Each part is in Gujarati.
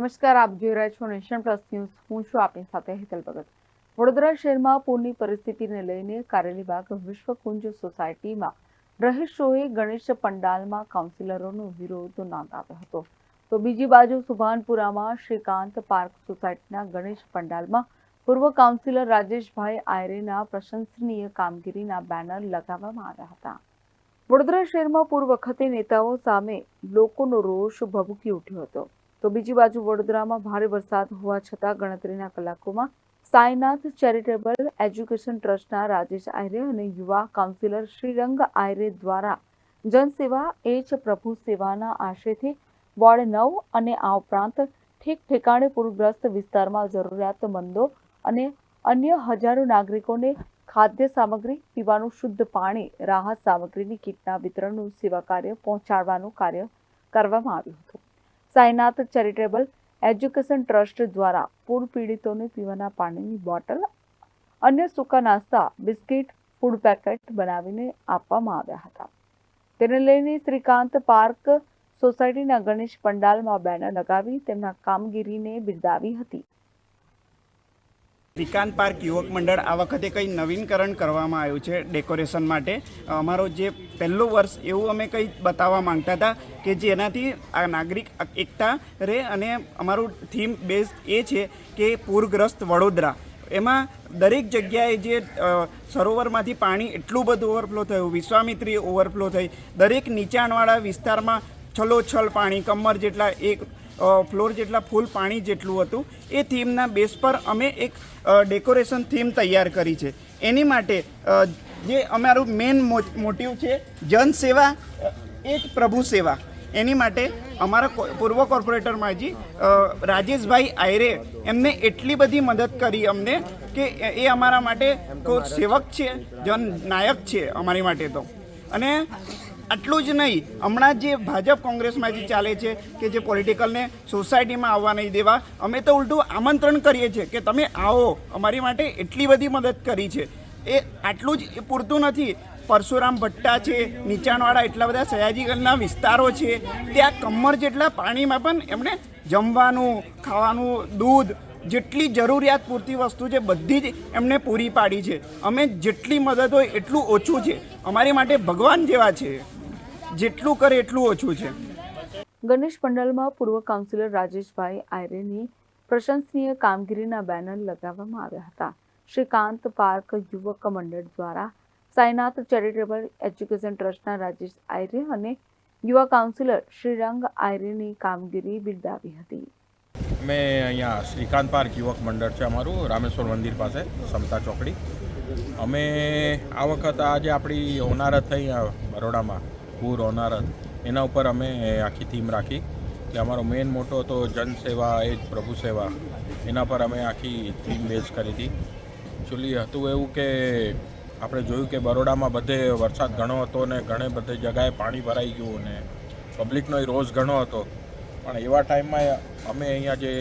નમસ્કાર, આપ જોઈ રહ્યા છો નેશન પ્લસ ન્યૂઝ. હું છું આપની સાથે હેતલ ભગત. વડોદરા શહેરમાં પૂરની પરિસ્થિતિને લઈને કારેલીબાગ વિશ્વકુંજ સોસાયટીમાં રહીશોએ ગણેશ પંડાલમાં કાઉન્સિલરોનો વિરોધ નોંધાવ્યો હતો. તો બીજી બાજુ સુભાનપુરામાં શ્રીકાંત પાર્ક સોસાયટીના ગણેશ પંડાલમાં પૂર્વ કાઉન્સિલર રાજેશભાઈ આયરેના પ્રશંસનીય કામગીરીના બેનર લગાવવામાં આવ્યા હતા. વડોદરા શહેરમાં પૂર્વ વખતે નેતાઓ સામે લોકોનો રોષ ભભૂકી ઉઠ્યો હતો. તો બીજી બાજુ વડોદરામાં ભારે વરસાદ હોવા છતાં ગણતરીના કલાકોમાં સાઈનાથ ચેરિટેબલ એજ્યુકેશન ટ્રસ્ટના રાજેશ આયરે અને યુવા કાઉન્સિલર શ્રીરંગ આયરે દ્વારા જનસેવા એ જ પ્રભુ સેવાના આશયથી વોર્ડ નવ અને આ ઉપરાંત ઠેક ઠેકાણે પૂરગ્રસ્ત વિસ્તારમાં જરૂરિયાતમંદો અને અન્ય હજારો નાગરિકોને ખાદ્ય સામગ્રી પીવાનું શુદ્ધ પાણી, રાહત સામગ્રીની કીટના વિતરણનું સેવા કાર્ય પહોંચાડવાનું કાર્ય કરવામાં આવ્યું હતું. સાઈનાથ ચેરિટેબલ એજ્યુકેશન ટ્રસ્ટ દ્વારા પૂર પીડિતોને પીવાના પાણીની બોટલ અન્ય સૂકા નાસ્તા બિસ્કિટ ફૂડ પેકેટ બનાવીને આપવામાં આવ્યા હતા તેને લઈને શ્રીકાંત પાર્ક સોસાયટીના ગણેશ પંડાલમાં બેનર લગાવી તેમના કામગીરીને બિરદાવી હતી। શ્રીકાંત પાર્ક યુવક મંડળ આ વખતે કંઈ નવીનકરણ કરવામાં આવ્યું છે ડેકોરેશન માટે? અમારો જે પહેલું વર્ષ એવું અમે કંઈ બતાવવા માંગતા હતા કે જેનાથી આ નાગરિક એકતા રહે અને અમારું થીમ બેઝ એ છે કે પૂરગ્રસ્ત વડોદરા. એમાં દરેક જગ્યાએ જે સરોવરમાંથી પાણી એટલું બધું ઓવરફ્લો થયું, વિશ્વામિત્રી ઓવરફ્લો થઈ, દરેક નીચાણવાળા વિસ્તારમાં છલોછલ પાણી, કમર જેટલા એક ફ્લોર જેટલા ફૂલ પાણી જેટલું હતું, એ થીમના બેઝ પર અમે એક ડેકોરેશન થીમ તૈયાર કરી છે. એની માટે જે અમારું મેઇન મોટિવ છે, જનસેવા એ જ પ્રભુ સેવા. એની માટે અમારા પૂર્વ કોર્પોરેટર માજી રાજેશભાઈ આયરે એમને એટલી બધી મદદ કરી અમને કે એ- અમારા માટે સેવક છે, જન નાયક છે અમારી માટે તો. અને આટલું જ નહીં. હમણાં જે ભાજપ કોંગ્રેસમાં જે ચાલે છે કે જે પોલિટિકલને સોસાયટીમાં આવવા નહીં દેવા, અમે તો ઉલટું આમંત્રણ કરીએ છીએ કે તમે આવો. અમારી માટે એટલી બધી મદદ કરી છે. એ આટલું જ પૂરતું નથી. પરશુરામ ભટ્ટા છે, નીચાણવાળા એટલા બધા સયાજીગંજના વિસ્તારો છે, ત્યાં કમર જેટલા પાણીમાં પણ એમણે જમવાનું, ખાવાનું, દૂધ જેટલી જરૂરિયાત પૂરતી વસ્તુ છે, બધી જ એમને પૂરી પાડી છે. અમે જેટલી મદદ હોય એટલું ઓછું છે. અમારી માટે ભગવાન જેવા છે. જેટલું કરે એટલું ઓછું છે. ગણેશ પંડાલમાં પૂર્વ કાઉન્સિલર રાજેશભાઈ આયરેની પ્રશંસનીય કામગીરીના બેનર લગાવવામાં આવ્યા હતા. શ્રીકાંત પાર્ક યુવક મંડળ દ્વારા સાયનાથ ચેરિટેબલ એજ્યુકેશન ટ્રસ્ટના રાજેશ આયરે અને યુવા કાઉન્સિલર શ્રીરંગ આયરેની કામગીરી બિરદાવી હતી. અમે અહીંયા શ્રીકાંત પાર્ક યુવક મંડળ છે અમારું રામેશ્વર મંદિર પાસે સમતા ચોકડી. અમે આ વખત આજે આપણી હોનારત થઈ બરોડામાં. પૂર હોનારત એના ઉપર અમે આખી થીમ રાખી. એટલે અમારો મેઇન મોટો હતો જનસેવા એ જ પ્રભુ સેવા. એના પર અમે આખી થીમ બેઝ કરી હતી. એકચ્યુઅલી હતું એવું કે આપણે જોયું કે બરોડામાં બધે વરસાદ ઘણો હતો ને ઘણે બધે જગાએ પાણી ભરાઈ ગયું ને પબ્લિકનો એ રોજ ઘણો હતો. પણ એવા ટાઈમમાં અમે અહીંયા જે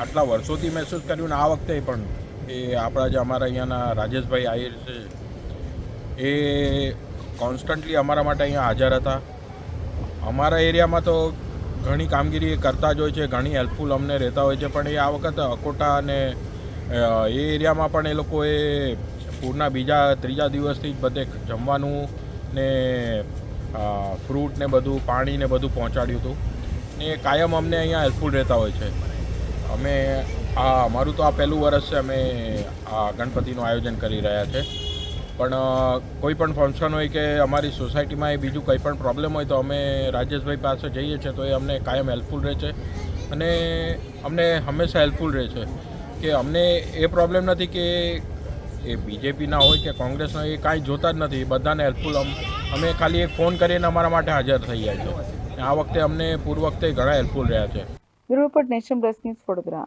આટલા વર્ષોથી મહેસૂસ કર્યું ને આ વખતે પણ, એ આપણા જે અમારા અહીંયાના રાજેશભાઈ આહિર છે, એ કોન્સ્ટન્ટલી અમારા માટે અહીંયા હાજર હતા. અમારા એરિયામાં તો ઘણી કામગીરી કરતા જ હોય છે, ઘણી હેલ્પફુલ અમને રહેતા હોય છે, પણ એ આ વખતે અકોટા અને એ એરિયામાં પણ એ લોકોએ પૂરના બીજા, ત્રીજા દિવસથી જ બધે જમવાનું ને ફ્રૂટ ને બધું, પાણી ને બધું પહોંચાડ્યું હતું. ને એ કાયમ અમને અહીંયા હેલ્પફુલ રહેતા હોય છે. અમે, આ, અમારું તો આ પહેલું વર્ષ છે, અમે આ ગણપતિનું આયોજન કરી રહ્યા છે. પણ કોઈ પણ ફંક્શન હોય કે અમારી સોસાયટીમાં એ બીજું કંઈ પણ પ્રોબ્લેમ હોય તો અમે રાજેશભાઈ પાસે જઈએ છીએ તો એ અમને કાયમ હેલ્પફુલ રહે છે. અને અમને હંમેશા હેલ્પફુલ રહે છે કે અમને એ પ્રોબ્લેમ નથી કે એ બીજેપીના હોય કે કોંગ્રેસના એ કાંઈ જોતા જ નથી. બધાને હેલ્પફુલ અમે ખાલી એક ફોન કરીને અમારા માટે હાજર થઈ જાય છે. આ વખતે અમને પૂર્વ વખતે ઘણા હેલ્પફુલ રહ્યા છે. Bureau report Nation Plus News Vadodara.